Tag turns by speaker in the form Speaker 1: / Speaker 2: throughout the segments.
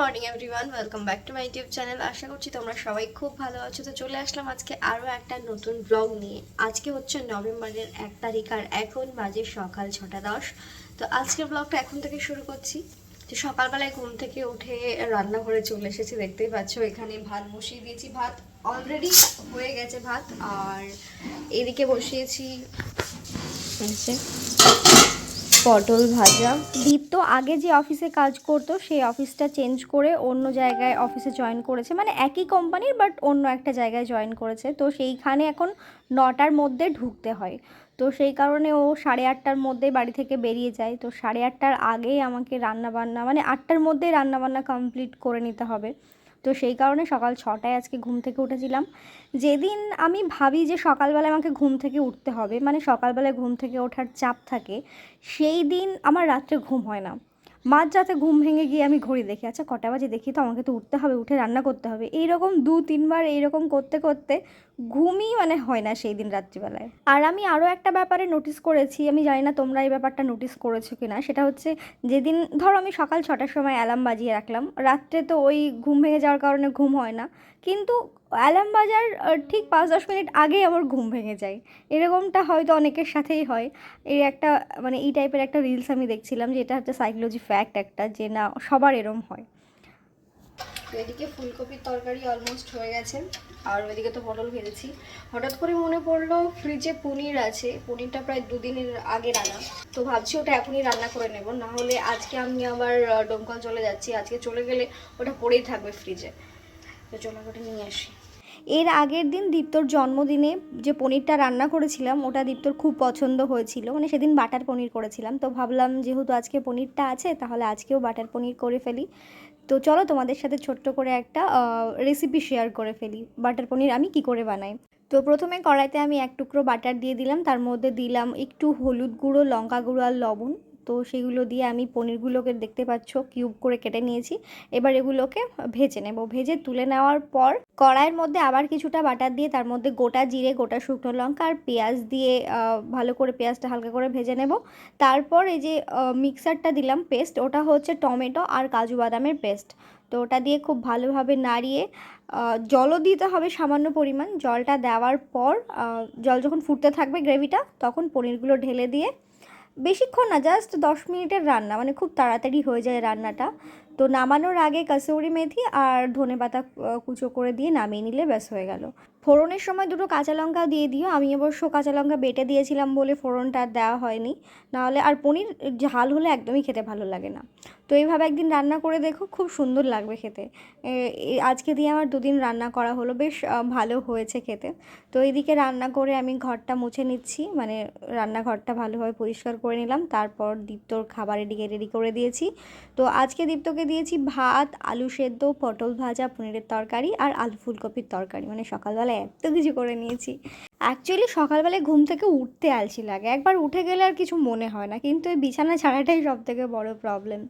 Speaker 1: Morning everyone, welcome back to my YouTube channel. আশা করছি তোমরা সবাই খুব ভালো আছো। তো চলে আসলাম আজকে আরও একটা নতুন ব্লগ নিয়ে। আজকে হচ্ছে নভেম্বরের এক তারিখ আর এখন বাজে সকাল ছটা দশ। তো আজকের ব্লগটা এখন থেকে শুরু করছি। তো সকালবেলায় ঘুম থেকে উঠে রান্নাঘরে চলে এসেছি, দেখতেই পাচ্ছ। এখানে ভাত বসিয়ে দিয়েছি। ভাত অলরেডি হয়ে গেছে ভাত। আর এদিকে বসিয়েছি পটল ভাজা।
Speaker 2: দীপ তো আগে যে অফিসে কাজ করতো, সেই অফিসটা চেঞ্জ করে অন্য জায়গায় অফিসে জয়েন করেছে। মানে একই কোম্পানির বাট অন্য একটা জায়গায় জয়েন করেছে। তো সেইখানে এখন নটার মধ্যে ঢুকতে হয়। তো সেই কারণে ও সাড়ে আটটার মধ্যে বাড়ি থেকে বেরিয়ে যায়। তো সাড়ে আটটার আগেই আমাকে রান্না বান্না মানে আটটার মধ্যেই রান্না বান্না কমপ্লিট করে নিতে হবে। তো সেই কারণে সকাল ছটায় আজকে ঘুম থেকে উঠেছিলাম। যেদিন আমি ভাবি যে সকালবেলায় আমাকে ঘুম থেকে উঠতে হবে মানে সকালবেলায় ঘুম থেকে ওঠার চাপ থাকে, সেই দিন আমার রাত্রে ঘুম হয় না। মাঝ রাতে ঘুম ভেঙে গিয়ে আমি ঘড়ি দেখি আচ্ছা কটা বাজে দেখি তো আমাকে তো উঠতে হবে, উঠে রান্না করতে হবে। এইরকম দু, তিনবার এইরকম করতে করতে ঘুমই মানে হয় না সেই দিন রাত্রিবেলায়। আর আমি আরও একটা ব্যাপারে নোটিস করেছি, আমি জানি না তোমরা এই ব্যাপারটা নোটিস করেছ কি না সেটা হচ্ছে যেদিন ধরো আমি সকাল ছটার সময় অ্যালার্ম বাজিয়ে রাখলাম, রাত্রে তো ওই ঘুম ভেঙে যাওয়ার কারণে ঘুম হয় না। কিন্তু অ্যালার্ম বাজার ঠিক পাঁচ দশ মিনিট আগেই আমার ঘুম ভেঙে যায়। এরকমটা হয়তো অনেকের সাথেই হয়। এই একটা মানে এই টাইপের একটা রিলস আমি দেখছিলাম যে এটা হচ্ছে সাইকোলজি ফ্যাক্ট একটা, যে না, সবার এরম হয়।
Speaker 1: এদিকে ফুলকপির তরকারি অলমোস্ট হয়ে গেছে, আর ওইদিকে তো পটল ভেজেছি। হঠাৎ করে মনে পড়ল ফ্রিজে পনির আছে, পনিরটা প্রায় দুদিনের আগে রান্না। তো ভাবছি ওটা এখনই রান্না করে নেব, না হলে আজকে আমি আবার ডোমকল চলে যাচ্ছি। আজকে চলে গেলে ওটা পড়েই থাকবে ফ্রিজে তো চলো ওটা নিয়ে আসি।
Speaker 2: এর আগের দিন দীপ্তর জন্মদিনে যে পনিরটা রান্না করেছিলাম, ওটা দীপ্তর খুব পছন্দ হয়েছিল। মানে সেদিন বাটার পনির করেছিলাম। তো ভাবলাম যেহেতু আজকে পনিরটা আছে, তাহলে আজকেও বাটার পনির করে ফেলি। তো চলো তোমাদের সাথে ছোট্ট করে একটা রেসিপি শেয়ার করে ফেলি। বাটার পনির আমি কি করে বানাই? তো প্রথমে কড়াইতে আমি এক টুকরো বাটার দিয়ে দিলাম। তার মধ্যে দিলাম একটু হলুদ গুঁড়ো, লঙ্কা গুঁড়ো আর লবণ। তো সেগুলো দিয়ে আমি পনিরগুলোকে দেখতে পাচ্ছ, কিউব করে কেটে নিয়েছি। এবার এগুলোকে ভেজে নেব। ভেজে তুলে নেওয়ার পর কড়াইয়ের মধ্যে আবার কিছুটা বাটার দিয়ে তার মধ্যে গোটা জিরে, গোটা শুকনো লঙ্কা আর পেঁয়াজ দিয়ে ভালো করে পেঁয়াজটা হালকা করে ভেজে নেব। তারপর এই যে মিক্সারটা দিলাম পেস্ট, ওটা হচ্ছে টমেটো আর কাজু বাদামের পেস্ট। তো ওটা দিয়ে খুব ভালোভাবে নাড়িয়ে জলও দিতে হবে সামান্য পরিমাণ। জলটা দেওয়ার পর জল যখন ফুটতে থাকবে গ্রেভিটা, তখন পনিরগুলো ঢেলে দিয়ে বেশিক্ষণ না জাস্ট দশ মিনিটের রান্না মানে খুব তাড়াতাড়ি হয়ে যায় রান্নাটা। তো নামানোর আগে কাসৌরি মেথি আর ধনে পাতা কুচো করে দিয়ে নামিয়ে নিলে ব্যাস হয়ে গেল। ফোড়নের সময় দুটো কাঁচা লঙ্কা দিয়ে দিও। আমি অবশ্য কাঁচা লঙ্কা বেটে দিয়েছিলাম বলে ফোড়নটা আর দেওয়া হয়নি। নাহলে আর পনির ঝাল হলে একদমই খেতে ভালো লাগে না। তো এইভাবে একদিন রান্না করে দেখো, খুব সুন্দর লাগবে খেতে। আজকে দিয়ে আমার দুদিন রান্না করা হলো, বেশ ভালো হয়েছে খেতে। তো এইদিকে রান্না করে আমি ঘরটা মুছে নিচ্ছি। মানে রান্নাঘরটা ভালোভাবে পরিষ্কার করে নিলাম। তারপর দীপ্তর খাবার এদিকে রেডি করে দিয়েছি। তো আজকে দীপ্তকে দিয়েছি ভাত, আলু সেদ্ধ, পটল ভাজা, পনিরের তরকারি আর আলু ফুলকপির তরকারি। মানে সকালবেলা এত কিছু করে নিয়েছি। অ্যাকচুয়ালি সকালবেলায় ঘুম থেকে উঠতে আলসি লাগে একবার উঠে গেলে আর কিছু মনে হয় না। কিন্তু এই বিছানা ছাড়াটাই সব থেকে বড় প্রবলেম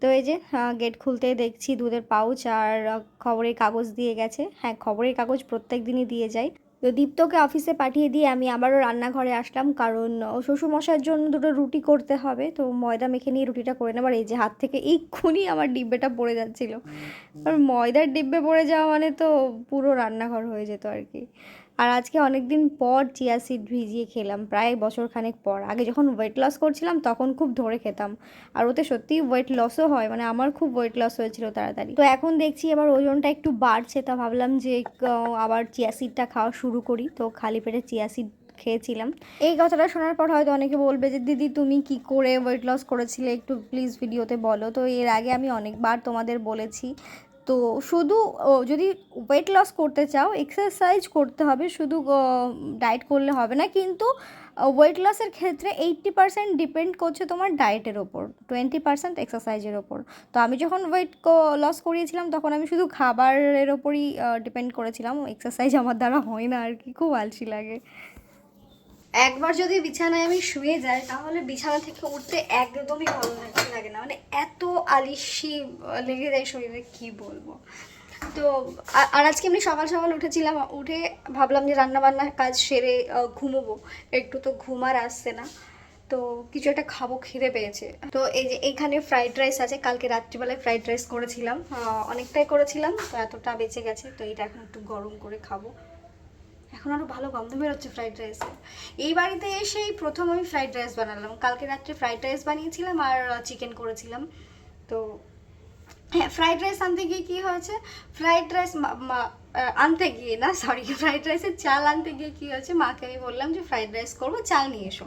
Speaker 2: তো এই যে গেট খুলতে দেখছি দুধের পাউচ আর খবরের কাগজ দিয়ে গেছে। হ্যাঁ খবরের কাগজ প্রত্যেক দিনই দিয়ে যায় তো দীপ্তকে অফিসে পাঠিয়ে দিয়ে আমি আবারও রান্নাঘরে আসলাম। কারণ শ্বশুরমশার জন্য দুটো রুটি করতে হবে। তো ময়দা মেখে নিয়ে রুটিটা করে নেবার এই যে হাত থেকে এক্ষুনি আমার ডিব্বেটা পড়ে যাচ্ছিল। আর ময়দার ডিব্বে পড়ে যাওয়া মানে তো পুরো রান্নাঘর হয়ে যেত আর কি। আর আজকে অনেক দিন পর চিয়া সিড ভিজিয়ে খেলাম, প্রায় বছর খানেক পর। আগে যখন ওয়েট লস করছিলাম, তখন খুব ধরে খেতাম। আর ওতে সত্যিই ওয়েট লসও হয় মানে আমার খুব ওয়েট লস হয়েছিল তাড়াতাড়ি। তো এখন দেখছি এবার ওজনটা একটু বাড়ছে, তা ভাবলাম যে আবার চিয়া সিডটা খাওয়া শুরু করি। তো খালি পেটে চিয়া সিড খেয়েছিলাম। এই কথাটা শোনার পর হয়তো অনেকে বলবে যে, দিদি, তুমি কি করে ওয়েট লস করেছিলে? একটু প্লিজ ভিডিওতে বলো। তো এর আগে আমি অনেকবার তোমাদের বলেছি তো শুধু যদি ওয়েট লস করতে চাও এক্সারসাইজ করতে হবে, শুধু ডায়েট করলে হবে না, কিন্তু ওয়েট লসের ক্ষেত্রে এইট্টি পার্সেন্ট ডিপেন্ড করছে তোমার ডায়েটের ওপর টোয়েন্টি পার্সেন্ট এক্সারসাইজের ওপর। তো আমি যখন ওয়েট লস করিয়েছিলাম, তখন আমি শুধু খাবারের ওপরই ডিপেন্ড করেছিলাম এক্সারসাইজ আমার দ্বারা হয় না আর কি, খুব আলসি লাগে।
Speaker 1: একবার যদি বিছানায় আমি শুয়ে যাই, তাহলে বিছানা থেকে উঠতে একদমই ভালো লাগে না। মানে এত আলিসি লেগে যায় শরীরে, কি বলব? তো আর আজকে এমনি সকাল সকাল উঠেছিলাম, উঠে ভাবলাম যে রান্না বান্নার কাজ সেরে ঘুমোবো। একটু তো ঘুম আর আসছে না।
Speaker 2: তো কিছু একটা খাব, খিদে পেয়েছে। তো এই যে এখানে ফ্রাইড রাইস আছে, কালকে রাত্রিবেলায় ফ্রাইড রাইস করেছিলাম। অনেকটাই করেছিলাম, তো এতটা বেঁচে গেছে, তো এটা এখন একটু গরম করে খাব। এখন আরও ভালো গন্ধ বেরোচ্ছে ফ্রাইড রাইসে এই বাড়িতে এসেই প্রথম আমি ফ্রাইড রাইস বানালাম। কালকে রাত্রে ফ্রাইড রাইস বানিয়েছিলাম আর চিকেন করেছিলাম। তো হ্যাঁ ফ্রাইড রাইস আনতে গিয়ে কী হয়েছে? ফ্রাইড রাইস আনতে গিয়ে না সরি ফ্রাইড রাইসের চাল আনতে গিয়ে কী হয়েছে? মাকে আমি বললাম যে ফ্রাইড রাইস করব, চাল নিয়ে এসো।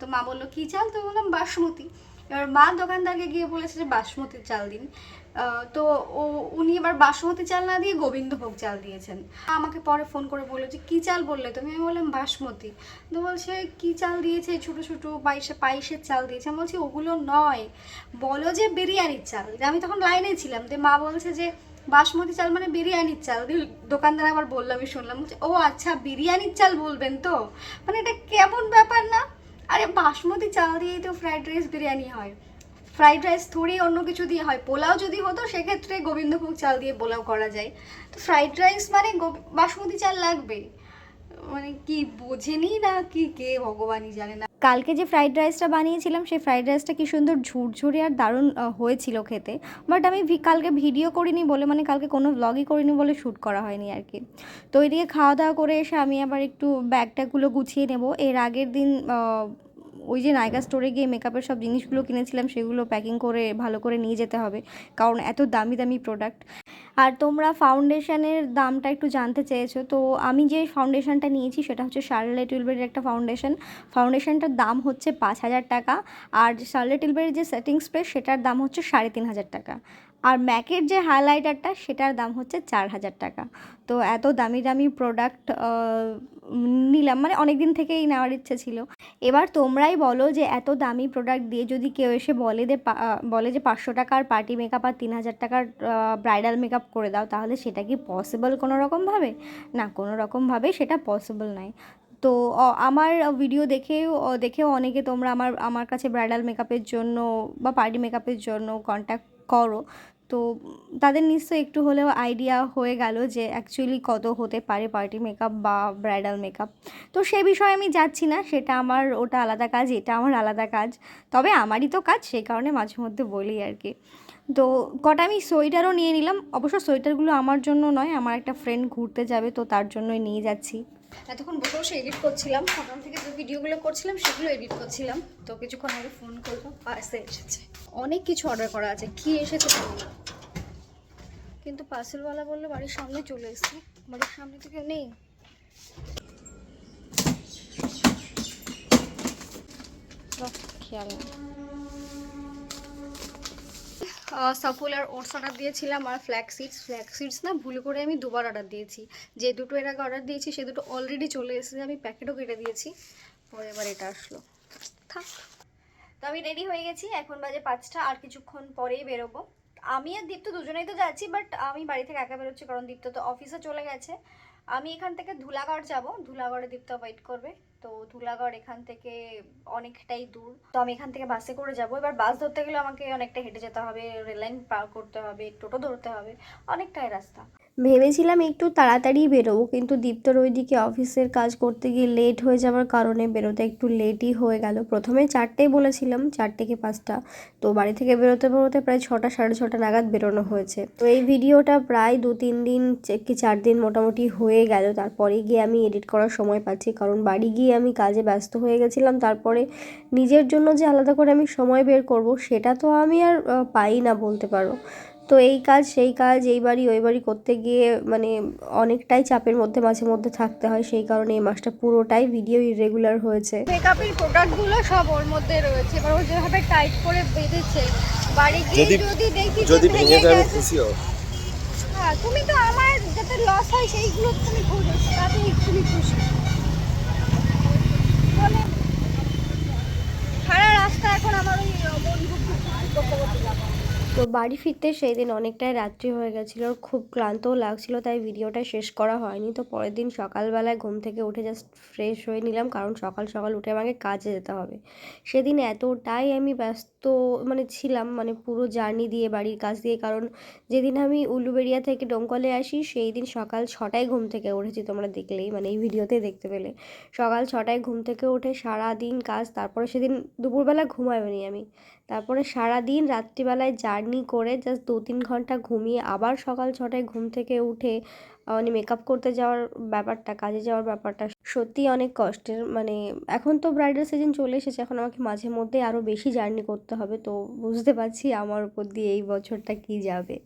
Speaker 2: তো মা বলল, কী চাল? তো বললাম, বাসমতি। এবার মা দোকানদারকে গিয়ে বলেছে যে বাসমতির চাল দিন। তো ও উনি এবার বাসমতি চাল না দিয়ে গোবিন্দভোগ চাল দিয়েছেন। আমাকে পরে ফোন করে বলল যে কী চাল বললে তুমি? আমি বললাম বাসমতি। তো বলছে কী চাল দিয়েছে? ছোটো ছোটো পায়েসে পায়েসের চাল দিয়েছে। আমি বলছি ওগুলো নয়। বলো যে বিরিয়ানির চাল। আমি তখন লাইনে ছিলাম। যে মা বলছে যে বাসমতি চাল মানে বিরিয়ানির চাল। দোকানদার আবার বলল আমি শুনলাম। বলছে, ও আচ্ছা বিরিয়ানির চাল বলবেন তো? মানে এটা কেমন ব্যাপার না? আরে বাসমতি চাল দিয়েই তো ফ্রাইড রাইস বিরিয়ানি হয়। ফ্রাইড রাইস থোড়ি অন্য কিছু দিয়ে হয়, পোলাও যদি হতো সেক্ষেত্রে গোবিন্দভোগ চাল দিয়ে পোলাও করা যায়। তো ফ্রাইড রাইস মানে বাসমতি চাল লাগবে। মানে কি বোঝেনি না কি, কে ভগবানই জানে না।
Speaker 1: কালকে যে ফ্রাইড রাইসটা বানিয়েছিলাম, সেই ফ্রাইড রাইসটা কি সুন্দর ঝুরঝুরে আর দারুণ হয়েছিল খেতে। বাট আমি কালকে ভিডিও করিনি বলে মানে কালকে কোনো ব্লগই করিনি বলে শ্যুট করা হয়নি আর কি। তো ওইদিকে খাওয়া দাওয়া করে এসে আমি আবার একটু ব্যাগটাগুলো গুছিয়ে নেব। এর আগের দিন ওই যে নাইকা স্টোরে গিয়ে মেকআপের সব জিনিসগুলো কিনেছিলাম, সেগুলো প্যাকিং করে ভালো করে নিয়ে যেতে হবে। কারণ এত দামি দামি প্রোডাক্ট আর তোমরা ফাউন্ডেশনের দামটা একটু জানতে চেয়েছো, তো আমি যে ফাউন্ডেশনটা নিয়েছি সেটা হচ্ছে শার্লেট টিলবেরির একটা ফাউন্ডেশন ফাউন্ডেশনটার দাম হচ্ছে পাঁচ হাজার টাকা, আর শার্লেট টিলবেরির যে সেটিং স্প্রে সেটার দাম হচ্ছে সাড়ে তিন হাজার টাকা। আর ম্যাকের যে হাইলাইটারটা, সেটার দাম হচ্ছে চার হাজার টাকা। তো এত দামি দামি প্রোডাক্ট নিলাম মানে অনেক দিন থেকেই নেওয়ার ইচ্ছে ছিল। এবার তোমরাই বলো যে এত দামি প্রোডাক্ট দিয়ে যদি কেউ এসে বলে পা- বলে যে পাঁচশো টাকার পার্টি মেকআপ আর তিন হাজার টাকার ব্রাইডাল মেকআপ করে দাও, তাহলে সেটা কি পসিবল কোনো রকমভাবে না, কোনো রকমভাবে সেটা পসিবল নয়। তো আমার ভিডিও দেখেও দেখেও অনেকে তোমরা আমার আমার কাছে ব্রাইডাল মেকআপের জন্য বা পার্টি মেকআপের জন্য কন্ট্যাক্ট করো। তো তাদের নিশ্চয়ই একটু হলেও আইডিয়া হয়ে গেল যে অ্যাকচুয়ালি কত হতে পারে পার্টি মেকআপ বা ব্রাইডাল মেকআপ তো সে বিষয়ে আমি যাচ্ছি না, সেটা আমার, ওটা আলাদা কাজ, এটা আমার আলাদা কাজ। তবে আমারই তো কাজ, সেই কারণে মাঝে মধ্যে বলি আর কি। তো কটা আমি সোয়েটারও নিয়ে নিলাম, অবশ্য সোয়েটারগুলো আমার জন্য নয়, আমার একটা ফ্রেন্ড ঘুরতে যাবে, তো তার জন্যই নিয়ে যাচ্ছি।
Speaker 2: এতক্ষণ বসে বসে এডিট করছিলাম, সকাল থেকে যে ভিডিওগুলো করছিলাম, সেগুলো এডিট করছিলাম। তো কিছুক্ষণ আগে ফোন করব পার্সে এসেছে। অনেক কিছু অর্ডার করা আছে। কি এসেছে কিন্তু পার্সেলওয়ালা বলল, বাড়ির সামনে চলে এসেছে। বাড়ির সামনে তো কেউ নেই। খেয়াল নেই। আর ওটস অর্ডার দিয়েছিলাম আর ফ্ল্যাক্স সিডস ফ্ল্যাক্স সিডস না, ভুল করে আমি দুবার অর্ডার দিয়েছি। যে দুটো এর আগে অর্ডার দিয়েছি, সে দুটো অলরেডি চলে এসেছে। আমি প্যাকেটও কেটে দিয়েছি। পরে এবার এটা আসলো। থাক। তো আমি রেডি হয়ে গেছি, এখন বাজে পাঁচটা আর কিছুক্ষণ পরেই বেরোবো। আমি আর দীপ্ত দুজনেই তো যাচ্ছি বাট আমি বাড়ি থেকে একা বেরোচ্ছি কারণ দীপ্ত তো অফিসে চলে গেছে। আমি এখান থেকে ধুলাগড় যাব, ধুলাগড়ে দীপ্ত ওয়েট করবে। তো ধুলাগড় এখান থেকে অনেকটাই দূর। তো আমি এখান থেকে বাসে করে যাব। এবার বাস ধরতে গেলে আমাকে অনেকটা হেঁটে যেতে হবে রেল পার করতে হবে, টোটো ধরতে হবে, অনেকটাই রাস্তা।
Speaker 1: ভেবেছিলাম একটু তাড়াতাড়ি বেরোবো, কিন্তু দীপ্তর ওইদিকে অফিসের কাজ করতে গিয়ে লেট হয়ে যাওয়ার কারণে বেরোতে একটু লেটই হয়ে গেল। প্রথমে চারটেই বলেছিলাম, চারটে কি পাঁচটা? তো বাড়ি থেকে বেরোতে বেরোতে প্রায় ছটা, সাড়ে ছটা নাগাদ বেরোনো হয়েছে। তো এই ভিডিওটা প্রায় দু, তিন দিন কি চার দিন মোটামুটি হয়ে গেল। তারপরে গিয়ে আমি এডিট করার সময় পাচ্ছি, কারণ বাড়ি গিয়ে আমি কাজে ব্যস্ত হয়ে গেছিলাম। তারপরে নিজের জন্য যে আলাদা করে আমি সময় বের করব, সেটা তো আমি আর পাই না বলতে পারো। তো এই কাজ সেই কাজ এই বাড়ি ওই বাড়ি করতে গিয়ে মানে অনেকটাই চাপের মধ্যে মাঝে মধ্যে থাকতে হয়। সেই কারণে এই মাসটা পুরোটাই ভিডিও ইরেগুলার হয়েছে।
Speaker 2: মেকআপের প্রোডাক্টগুলো সব ওর মধ্যে রয়েছে। এবার ও যেভাবে টাইট করে বেঁধেছে বাড়ি গিয়ে
Speaker 3: যদি-
Speaker 2: যদি দেখি
Speaker 3: যদি
Speaker 2: ভেঙে
Speaker 3: যায় আমি খুশি হব।
Speaker 2: হ্যাঁ তুমি তো আমার যাতে লস হয় সেইগুলো তুমি খুঁজো তাতে তুমি খুশি। বলে সারা রাস্তা এখন আমার ওই বন্ধু
Speaker 1: তো বাড়ি ফিরতে সেই দিন অনেকটাই রাত্রি হয়ে গেছিল খুব ক্লান্তও লাগছিল, তাই ভিডিওটা শেষ করা হয়নি। তো পরের দিন সকালবেলায় ঘুম থেকে উঠে জাস্ট ফ্রেশ হয়ে নিলাম, কারণ সকাল সকাল উঠে আমাকে কাজে যেতে হবে। সেদিন এতটাই আমি ব্যস্ত মানে ছিলাম মানে পুরো জার্নি দিয়ে, বাড়ির কাজ দিয়ে, কারণ যেদিন আমি উলুবেড়িয়া থেকে ডোমকলে আসি সেই দিন সকাল ছটায় ঘুম থেকে উঠেছি, তোমরা দেখলেই মানে এই ভিডিওতে দেখতে পেলে। সকাল ছটায় ঘুম থেকে উঠে সারা দিন কাজ, তারপরে সেদিন দুপুরবেলা ঘুমাইনি আমি। তারপরে সারা দিন রাত্রিবেলায় জার্নি করে জাস্ট দু তিন ঘণ্টা ঘুমিয়ে আবার সকাল ছটায় ঘুম থেকে উঠে মানে মেকআপ করতে যাওয়ার ব্যাপারটা, কাজে যাওয়ার ব্যাপারটা সত্যি অনেক কষ্টের। মানে এখন তো ব্রাইডাল সিজন চলে এসেছে, এখন আমাকে মাঝে মধ্যে আরও বেশি জার্নি করতে হবে, তো বুঝতে পারছি আমার উপর দিয়ে এই বছরটা কী যাবে।